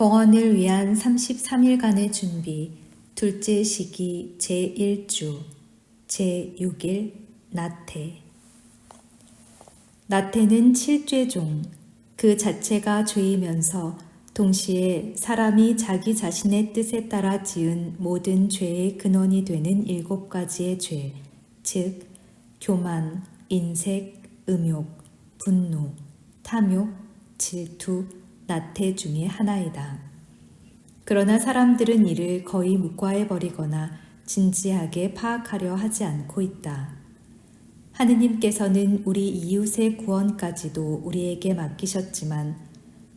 봉헌을 위한 33일간의 준비, 둘째 시기 제1주, 제6일 나태. 나태는 칠죄종, 그 자체가 죄이면서 동시에 사람이 자기 자신의 뜻에 따라 지은 모든 죄의 근원이 되는 일곱 가지의 죄, 즉, 교만, 인색, 음욕, 분노, 탐욕, 질투, 나태 중의 하나이다. 그러나 사람들은 이를 거의 묵과해버리거나 진지하게 파악하려 하지 않고 있다. 하느님께서는 우리 이웃의 구원까지도 우리에게 맡기셨지만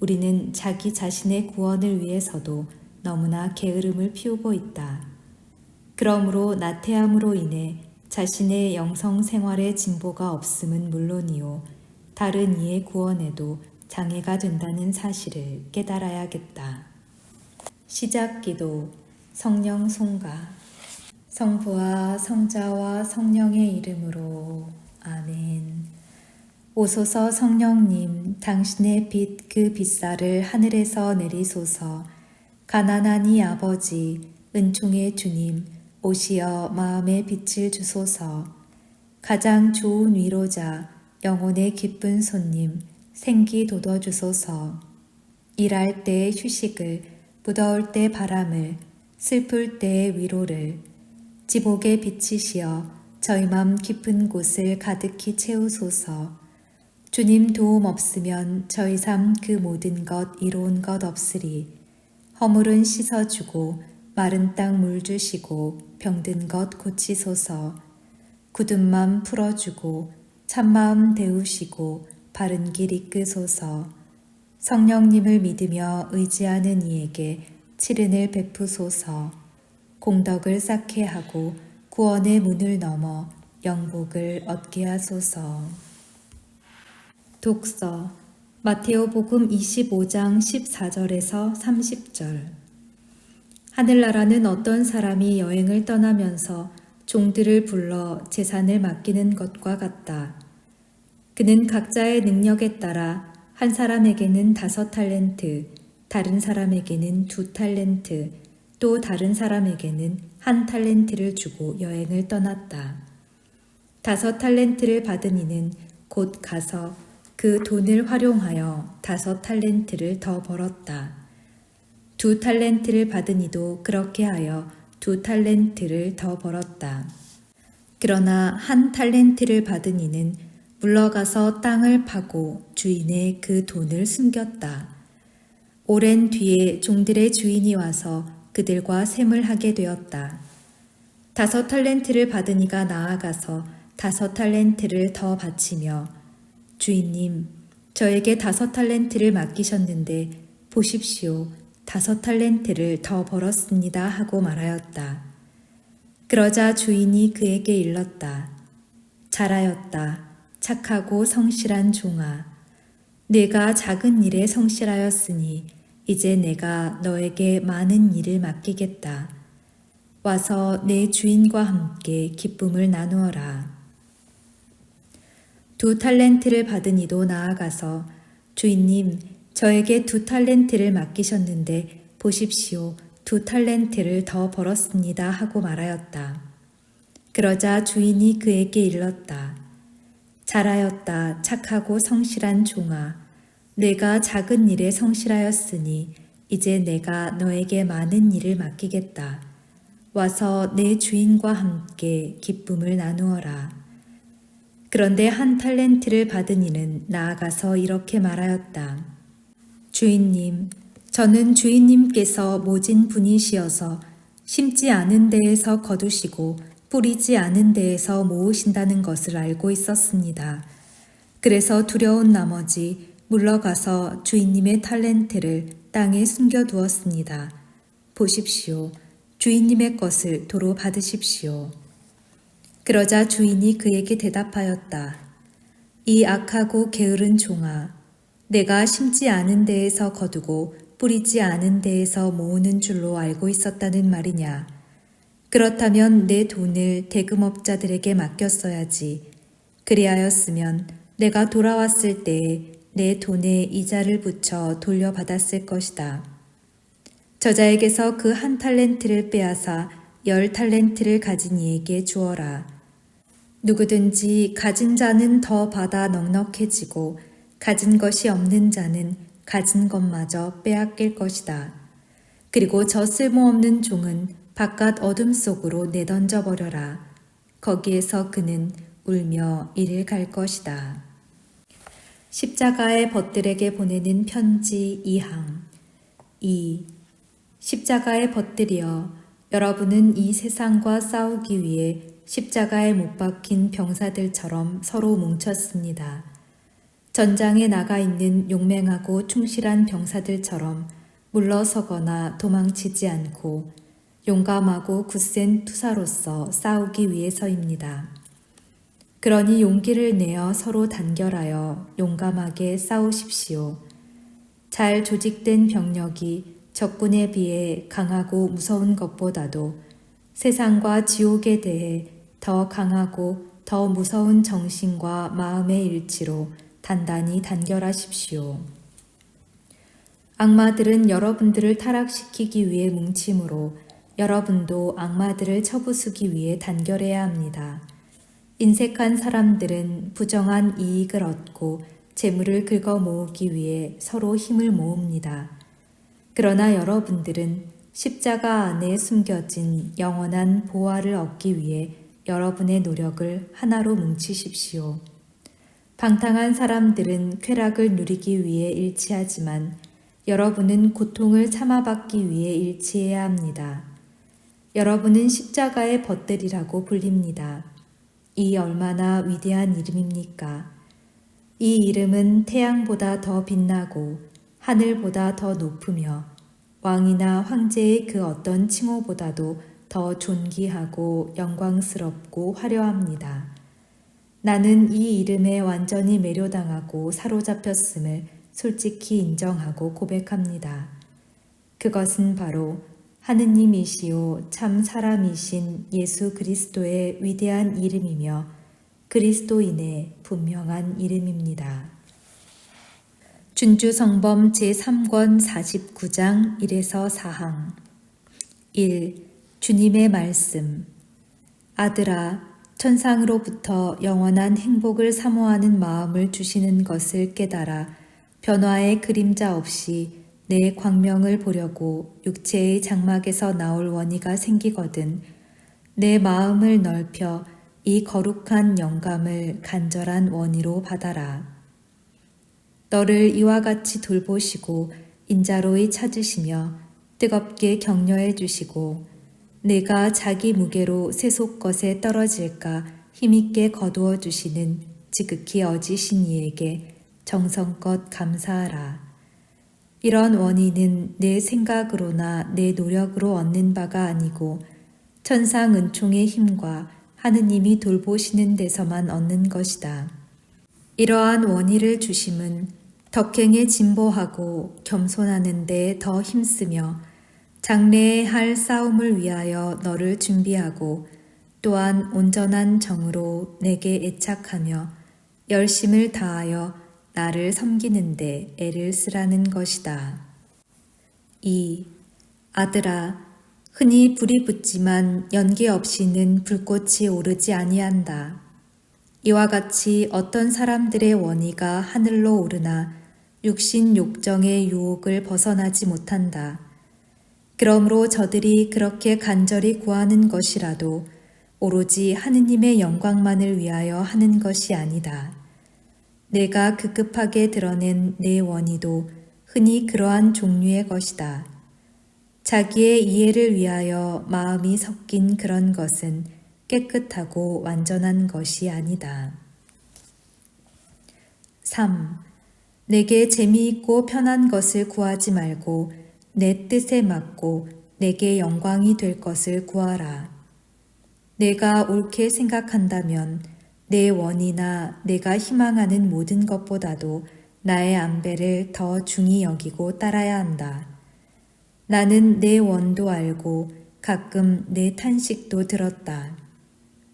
우리는 자기 자신의 구원을 위해서도 너무나 게으름을 피우고 있다. 그러므로 나태함으로 인해 자신의 영성 생활의 진보가 없음은 물론이요. 다른 이의 구원에도 장애가 된다는 사실을 깨달아야겠다. 시작 기도 성령 송가 성부와 성자와 성령의 이름으로 아멘. 오소서 성령님, 당신의 빛 그 빛살을 하늘에서 내리소서. 가난한 이 아버지, 은총의 주님, 오시어 마음의 빛을 주소서. 가장 좋은 위로자, 영혼의 기쁜 손님, 생기 돋워 주소서. 일할 때 휴식을, 무더울 때 바람을, 슬플 때 위로를, 지복에 비치시어 저희 맘 깊은 곳을 가득히 채우소서. 주님 도움 없으면 저희 삶 그 모든 것 이로운 것 없으리. 허물은 씻어주고 마른 땅 물 주시고 병든 것 고치소서. 굳은 맘 풀어주고 참마음 데우시고 바른 길 이끄소서. 성령님을 믿으며 의지하는 이에게 치른을 베푸소서. 공덕을 쌓게 하고 구원의 문을 넘어 영복을 얻게 하소서. 독서 마테오복음 25장 14절에서 30절 하늘나라는 어떤 사람이 여행을 떠나면서 종들을 불러 재산을 맡기는 것과 같다. 그는 각자의 능력에 따라 한 사람에게는 다섯 탈렌트, 다른 사람에게는 두 탈렌트, 또 다른 사람에게는 한 탈렌트를 주고 여행을 떠났다. 다섯 탈렌트를 받은 이는 곧 가서 그 돈을 활용하여 다섯 탈렌트를 더 벌었다. 두 탈렌트를 받은 이도 그렇게 하여 두 탈렌트를 더 벌었다. 그러나 한 탈렌트를 받은 이는 물러가서 땅을 파고 주인의 그 돈을 숨겼다. 오랜 뒤에 종들의 주인이 와서 그들과 셈을 하게 되었다. 다섯 탈렌트를 받은 이가 나아가서 다섯 탈렌트를 더 바치며 주인님, 저에게 다섯 탈렌트를 맡기셨는데 보십시오. 다섯 탈렌트를 더 벌었습니다. 하고 말하였다. 그러자 주인이 그에게 일렀다. 잘하였다. 착하고 성실한 종아. 내가 작은 일에 성실하였으니 이제 내가 너에게 많은 일을 맡기겠다. 와서 내 주인과 함께 기쁨을 나누어라. 두 탈렌트를 받은 이도 나아가서 주인님, 저에게 두 탈렌트를 맡기셨는데 보십시오. 두 탈렌트를 더 벌었습니다. 하고 말하였다. 그러자 주인이 그에게 일렀다. 잘하였다. 착하고 성실한 종아. 내가 작은 일에 성실하였으니 이제 내가 너에게 많은 일을 맡기겠다. 와서 내 주인과 함께 기쁨을 나누어라. 그런데 한 탈렌트를 받은 이는 나아가서 이렇게 말하였다. 주인님, 저는 주인님께서 모진 분이시어서 심지 않은 데에서 거두시고 뿌리지 않은 데에서 모으신다는 것을 알고 있었습니다. 그래서 두려운 나머지 물러가서 주인님의 탈렌트를 땅에 숨겨두었습니다. 보십시오. 주인님의 것을 도로 받으십시오. 그러자 주인이 그에게 대답하였다. 이 악하고 게으른 종아, 내가 심지 않은 데에서 거두고 뿌리지 않은 데에서 모으는 줄로 알고 있었다는 말이냐. 그렇다면 내 돈을 대금업자들에게 맡겼어야지. 그리하였으면 내가 돌아왔을 때에 내 돈에 이자를 붙여 돌려받았을 것이다. 저자에게서 그 한 탈렌트를 빼앗아 열 탈렌트를 가진 이에게 주어라. 누구든지 가진 자는 더 받아 넉넉해지고 가진 것이 없는 자는 가진 것마저 빼앗길 것이다. 그리고 저 쓸모없는 종은 바깥 어둠 속으로 내던져 버려라. 거기에서 그는 울며 이를 갈 것이다. 십자가의 벗들에게 보내는 편지 2항 2. 십자가의 벗들이여 여러분은 이 세상과 싸우기 위해 십자가에 못 박힌 병사들처럼 서로 뭉쳤습니다. 전장에 나가 있는 용맹하고 충실한 병사들처럼 물러서거나 도망치지 않고 용감하고 굳센 투사로서 싸우기 위해서입니다. 그러니 용기를 내어 서로 단결하여 용감하게 싸우십시오. 잘 조직된 병력이 적군에 비해 강하고 무서운 것보다도 세상과 지옥에 대해 더 강하고 더 무서운 정신과 마음의 일치로 단단히 단결하십시오. 악마들은 여러분들을 타락시키기 위해 뭉치므로 여러분도 악마들을 쳐부수기 위해 단결해야 합니다. 인색한 사람들은 부정한 이익을 얻고 재물을 긁어 모으기 위해 서로 힘을 모읍니다. 그러나 여러분들은 십자가 안에 숨겨진 영원한 보화를 얻기 위해 여러분의 노력을 하나로 뭉치십시오. 방탕한 사람들은 쾌락을 누리기 위해 일치하지만 여러분은 고통을 참아받기 위해 일치해야 합니다. 여러분은 십자가의 벗들이라고 불립니다. 이 얼마나 위대한 이름입니까? 이 이름은 태양보다 더 빛나고 하늘보다 더 높으며 왕이나 황제의 그 어떤 칭호보다도 더 존귀하고 영광스럽고 화려합니다. 나는 이 이름에 완전히 매료당하고 사로잡혔음을 솔직히 인정하고 고백합니다. 그것은 바로 하느님이시오 참 사람이신 예수 그리스도의 위대한 이름이며 그리스도인의 분명한 이름입니다. 준주성범 제3권 49장 1에서 4항 1. 주님의 말씀 아들아 천상으로부터 영원한 행복을 사모하는 마음을 주시는 것을 깨달아 변화의 그림자 없이 내 광명을 보려고 육체의 장막에서 나올 원이가 생기거든 내 마음을 넓혀 이 거룩한 영감을 간절한 원이로 받아라. 너를 이와 같이 돌보시고 인자로이 찾으시며 뜨겁게 격려해 주시고 내가 자기 무게로 세속 것에 떨어질까 힘있게 거두어 주시는 지극히 어지신 이에게 정성껏 감사하라. 이런 원인은 내 생각으로나 내 노력으로 얻는 바가 아니고 천상 은총의 힘과 하느님이 돌보시는 데서만 얻는 것이다. 이러한 원의를 주심은 덕행에 진보하고 겸손하는 데 더 힘쓰며 장래에 할 싸움을 위하여 너를 준비하고 또한 온전한 정으로 내게 애착하며 열심을 다하여 나를 섬기는데 애를 쓰라는 것이다. 2. 아들아, 흔히 불이 붙지만 연기 없이는 불꽃이 오르지 아니한다. 이와 같이 어떤 사람들의 원의가 하늘로 오르나 육신 욕정의 유혹을 벗어나지 못한다. 그러므로 저들이 그렇게 간절히 구하는 것이라도 오로지 하느님의 영광만을 위하여 하는 것이 아니다. 내가 급급하게 드러낸 내 원의도 흔히 그러한 종류의 것이다. 자기의 이해를 위하여 마음이 섞인 그런 것은 깨끗하고 완전한 것이 아니다. 3. 내게 재미있고 편한 것을 구하지 말고 내 뜻에 맞고 내게 영광이 될 것을 구하라. 내가 옳게 생각한다면 내 원이나 내가 희망하는 모든 것보다도 나의 안배를 더 중히 여기고 따라야 한다. 나는 내 원도 알고 가끔 내 탄식도 들었다.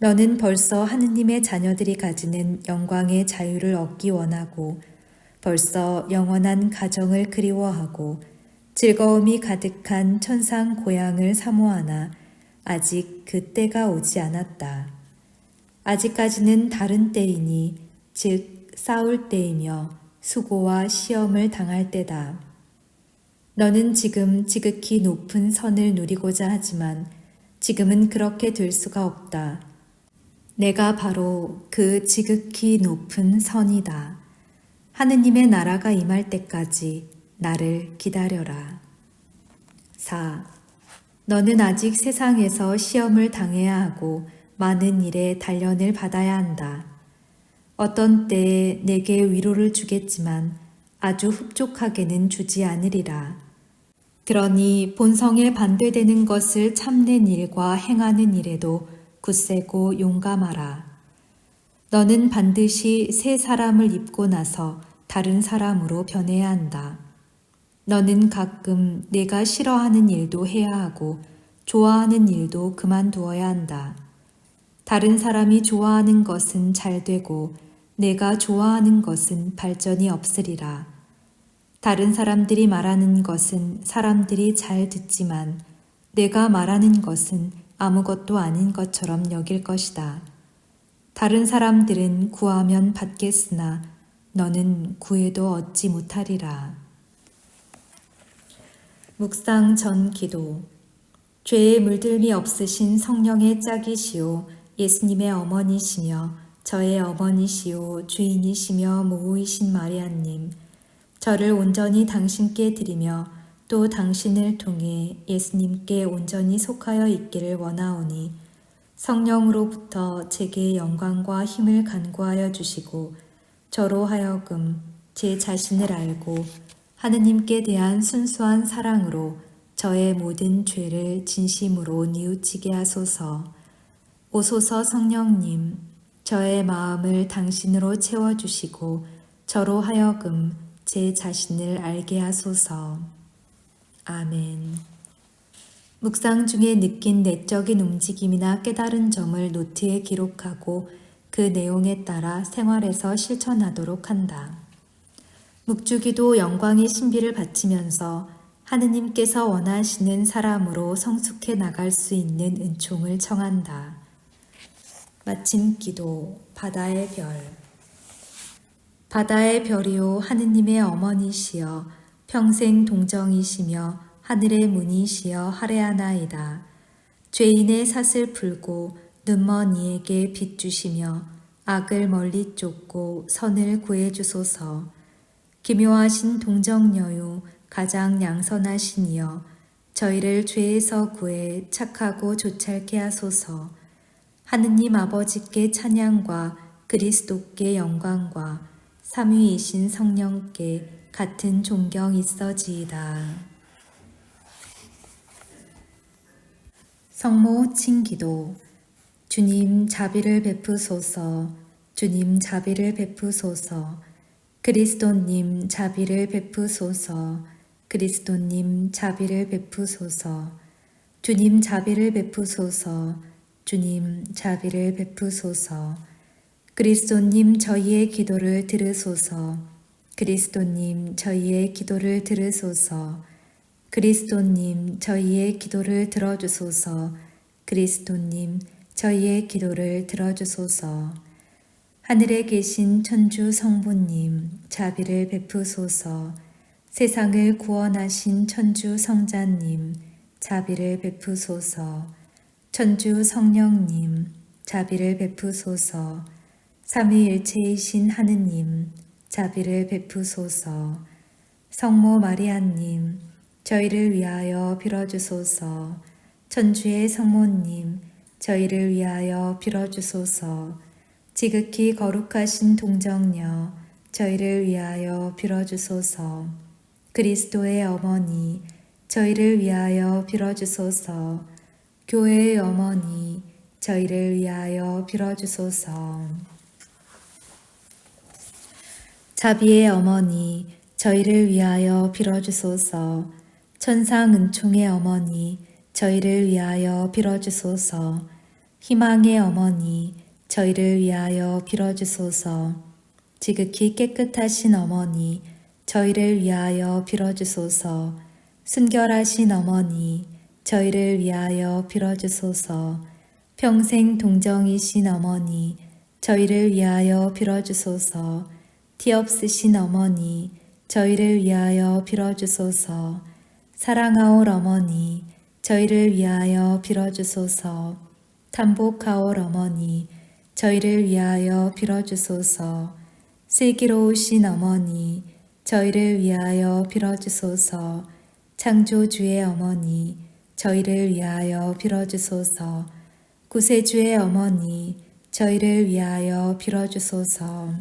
너는 벌써 하느님의 자녀들이 가지는 영광의 자유를 얻기 원하고 벌써 영원한 가정을 그리워하고 즐거움이 가득한 천상 고향을 사모하나 아직 그 때가 오지 않았다. 아직까지는 다른 때이니 즉 싸울 때이며 수고와 시험을 당할 때다. 너는 지금 지극히 높은 선을 누리고자 하지만 지금은 그렇게 될 수가 없다. 내가 바로 그 지극히 높은 선이다. 하느님의 나라가 임할 때까지 나를 기다려라. 4. 너는 아직 세상에서 시험을 당해야 하고 많은 일에 단련을 받아야 한다. 어떤 때에 내게 위로를 주겠지만 아주 흡족하게는 주지 않으리라. 그러니 본성에 반대되는 것을 참는 일과 행하는 일에도 굳세고 용감하라. 너는 반드시 새 사람을 입고 나서 다른 사람으로 변해야 한다. 너는 가끔 내가 싫어하는 일도 해야 하고 좋아하는 일도 그만두어야 한다. 다른 사람이 좋아하는 것은 잘 되고 내가 좋아하는 것은 발전이 없으리라. 다른 사람들이 말하는 것은 사람들이 잘 듣지만 내가 말하는 것은 아무것도 아닌 것처럼 여길 것이다. 다른 사람들은 구하면 받겠으나 너는 구해도 얻지 못하리라. 묵상 전 기도 죄의 물들미 없으신 성령의 짝이시오 예수님의 어머니시며 저의 어머니시오 주인이시며 모우이신 마리아님 저를 온전히 당신께 드리며 또 당신을 통해 예수님께 온전히 속하여 있기를 원하오니 성령으로부터 제게 영광과 힘을 간구하여 주시고 저로 하여금 제 자신을 알고 하느님께 대한 순수한 사랑으로 저의 모든 죄를 진심으로 뉘우치게 하소서. 오소서 성령님, 저의 마음을 당신으로 채워주시고 저로 하여금 제 자신을 알게 하소서. 아멘. 묵상 중에 느낀 내적인 움직임이나 깨달은 점을 노트에 기록하고 그 내용에 따라 생활에서 실천하도록 한다. 묵주기도 영광의 신비를 바치면서 하느님께서 원하시는 사람으로 성숙해 나갈 수 있는 은총을 청한다. 마침 기도 바다의 별 바다의 별이요 하느님의 어머니시여 평생 동정이시며 하늘의 문이시여 하레하나이다. 죄인의 삿을 풀고 눈먼 이에게 빛 주시며 악을 멀리 쫓고 선을 구해 주소서. 기묘하신 동정녀요 가장 양선하시니여 저희를 죄에서 구해 착하고 조찰케 하소서 하느님 아버지께 찬양과 그리스도께 영광과 삼위이신 성령께 같은 존경 있어지이다. 성모 칭기도 주님 자비를 베푸소서 주님 자비를 베푸소서 그리스도님 자비를 베푸소서. 그리스도님 자비를 베푸소서. 주님 자비를 베푸소서. 주님 자비를 베푸소서. 그리스도님 저희의 기도를 들으소서. 그리스도님 저희의 기도를 들으소서. 그리스도님 저희의 기도를 들어주소서. 그리스도님 저희의 기도를 들어주소서. 하늘에 계신 천주 성부님, 자비를 베푸소서. 세상을 구원하신 천주 성자님, 자비를 베푸소서. 천주 성령님, 자비를 베푸소서. 삼위일체이신 하느님, 자비를 베푸소서. 성모 마리아님, 저희를 위하여 빌어주소서. 천주의 성모님, 저희를 위하여 빌어주소서. 지극히 거룩하신 동정녀 저희를 위하여 빌어주소서. 그리스도의 어머니 저희를 위하여 빌어주소서. 교회의 어머니 저희를 위하여 빌어주소서. 자비의 어머니 저희를 위하여 빌어주소서. 천상 은총의 어머니 저희를 위하여 빌어주소서. 희망의 어머니 저희를 위하여 빌어주소서. 지극히 깨끗하신 어머니, 저희를 위하여 빌어주소서. 순결하신 어머니, 저희를 위하여 빌어주소서. 평생 동정이신 어머니, 저희를 위하여 빌어주소서. 티 없으신 어머니, 저희를 위하여 빌어주소서. 사랑하올 어머니, 저희를 위하여 빌어주소서. 탐복하올 어머니, 저희를 위하여 빌어주소서. 슬기로우신 어머니, 저희를 위하여 빌어주소서. 창조주의 어머니, 저희를 위하여 빌어주소서. 구세주의 어머니, 저희를 위하여 빌어주소서.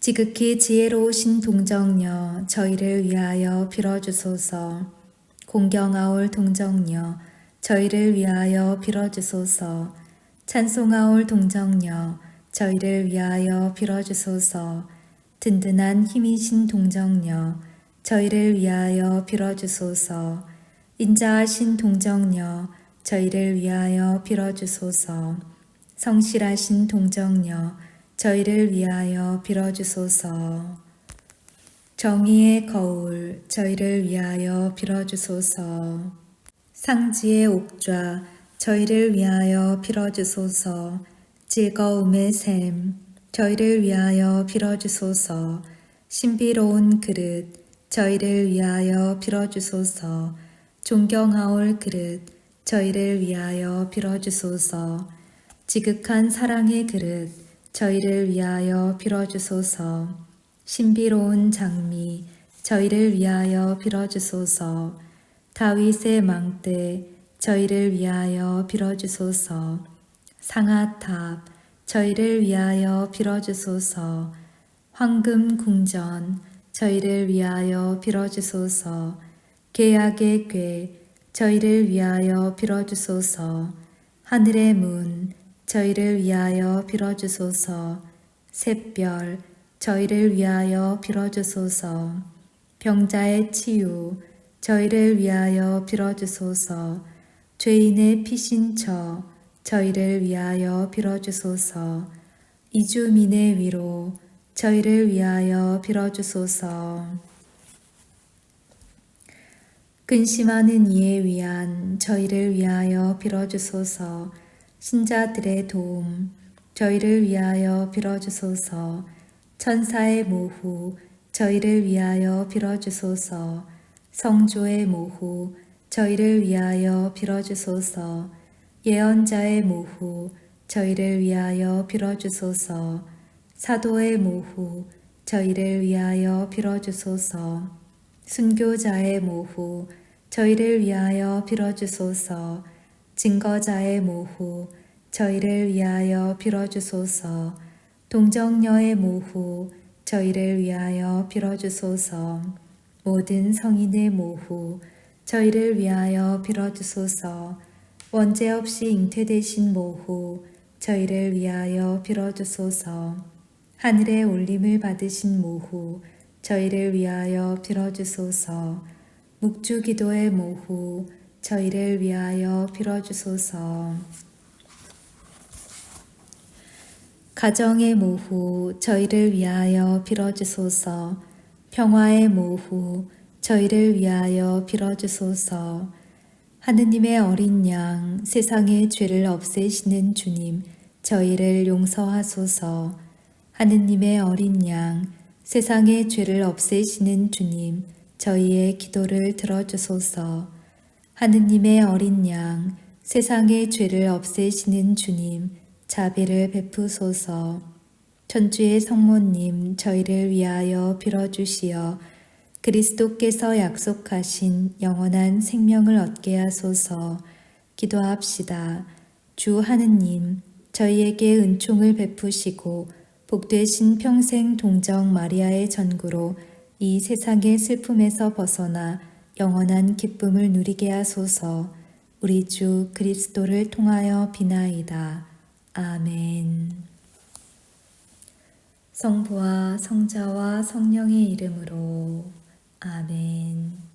지극히 지혜로우신 동정녀, 저희를 위하여 빌어주소서. 공경하올 동정녀, 저희를 위하여 빌어주소서. 찬송하올 동정녀, 저희를 위하여 빌어주소서. 든든한 힘이신 동정녀, 저희를 위하여 빌어주소서. 인자하신 동정녀, 저희를 위하여 빌어주소서. 성실하신 동정녀, 저희를 위하여 빌어주소서. 정의의 거울, 저희를 위하여 빌어주소서. 상지의 옥좌, 저희를 위하여 빌어주소서. 즐거움의 샘, 저희를 위하여 빌어주소서. 신비로운 그릇, 저희를 위하여 빌어주소서. 존경하올 그릇, 저희를 위하여 빌어주소서. 지극한 사랑의 그릇, 저희를 위하여 빌어주소서. 신비로운 장미, 저희를 위하여 빌어주소서. 다윗의 망대, 저희를 위하여 빌어주소서. 상아탑, 저희를 위하여 빌어주소서. 황금 궁전, 저희를 위하여 빌어주소서. 계약의 궤, 저희를 위하여 빌어주소서. 하늘의 문, 저희를 위하여 빌어주소서. 샛별, 저희를 위하여 빌어주소서. 병자의 치유, 저희를 위하여 빌어주소서. 죄인의 피신처, 저희를 위하여 빌어주소서. 이주민의 위로, 저희를 위하여 빌어주소서. 근심하는 이에 위한 저희를 위하여 빌어주소서. 신자들의 도움, 저희를 위하여 빌어주소서. 천사의 모후, 저희를 위하여 빌어주소서. 성조의 모후, 저희를 위하여 빌어주소서. 예언자의 모후, 저희를 위하여 빌어주소서. 사도의 모후, 저희를 위하여 빌어주소서. 순교자의 모후, 저희를 위하여 빌어주소서. 증거자의 모후, 저희를 위하여 빌어주소서. 동정녀의 모후, 저희를 위하여 빌어주소서. 모든 성인의 모후, 저희를 위하여 빌어주소서. 원죄 없이 잉태되신 모후, 저희를 위하여 빌어주소서. 하늘의 올림을 받으신 모후, 저희를 위하여 빌어주소서. 묵주 기도의 모후, 저희를 위하여 빌어주소서. 가정의 모후, 저희를 위하여 빌어주소서. 평화의 모후, 저희를 위하여 빌어주소서. 하느님의 어린 양, 세상의 죄를 없애시는 주님, 저희를 용서하소서. 하느님의 어린 양, 세상의 죄를 없애시는 주님, 저희의 기도를 들어주소서. 하느님의 어린 양, 세상의 죄를 없애시는 주님, 자비를 베푸소서. 천주의 성모님, 저희를 위하여 빌어주시어 그리스도께서 약속하신 영원한 생명을 얻게 하소서. 기도합시다. 주 하느님, 저희에게 은총을 베푸시고 복되신 평생 동정 마리아의 전구로 이 세상의 슬픔에서 벗어나 영원한 기쁨을 누리게 하소서. 우리 주 그리스도를 통하여 비나이다. 아멘. 성부와 성자와 성령의 이름으로 아멘.